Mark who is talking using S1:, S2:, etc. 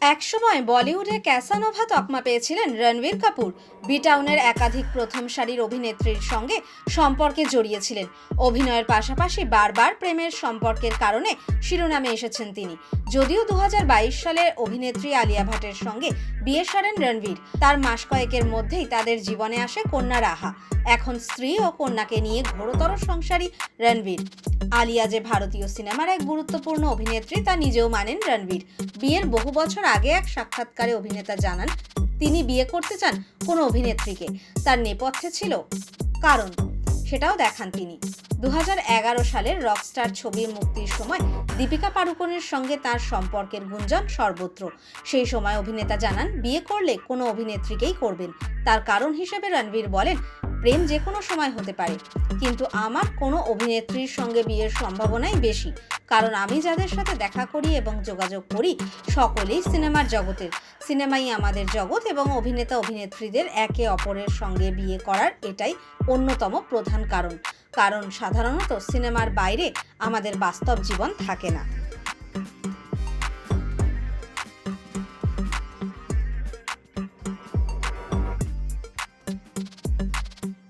S1: একসময় বলিউডে ক্যাসানোভা তকমা পেয়েছিলেন রণবীর কাপুর। বিটাউনের একাধিক প্রথম সারির অভিনেত্রীর সঙ্গে সম্পর্কে জড়িয়েছিলেন। অভিনয়ের পাশাপাশি বারবার প্রেমের সম্পর্কের কারণে শিরোনামে এসেছেন তিনি। যদিও দু সালে অভিনেত্রী আলিয়া ভাটের সঙ্গে বিয়ে সারেন রণবীর, তার মাস কয়েকের মধ্যেই তাদের জীবনে আসে কন্যা রাহা। এখন স্ত্রী ও কন্যাকে নিয়ে ঘোরতর সংসারী রণবীর। আলিয়া যে ভারতীয় সিনেমার এক গুরুত্বপূর্ণ অভিনেত্রী, তা নিজেও মানেন রণবীর। বিয়ের বহু বছর আগে এক সাক্ষাৎকারে অভিনেতা জানান, তিনি বিয়ে করতে চান কোনো অভিনেত্রীকে। তার নেপথ্যে ছিল কারণ, সেটাও দেখান তিনি। দু হাজার এগারো সালের রকস্টার ছবির মুক্তির সময় দীপিকা পাড়ুকোনের সঙ্গে তার সম্পর্কের গুঞ্জন সর্বত্র। সেই সময় অভিনেতা জানান, বিয়ে করলে কোনো অভিনেত্রীকেই করবেন। তার কারণ হিসেবে রণবীর বলেন প্রেম যে কোনো সময় হতে পারে। কিন্তু আমার কোনো অভিনেত্রীর সঙ্গে বিয়ের সম্ভাবনাই বেশি। কারণ আমি যাদের সাথে দেখা করি এবং যোগাযোগ করি, সকলেই সিনেমার জগতের। সিনেমাই আমাদের জগৎ এবং অভিনেতা অভিনেত্রীদের একে অপরের সঙ্গে বিয়ে করার এটাই অন্যতম প্রধান কারণ। কারণ সাধারণত সিনেমার বাইরে আমাদের বাস্তব জীবন থাকে না।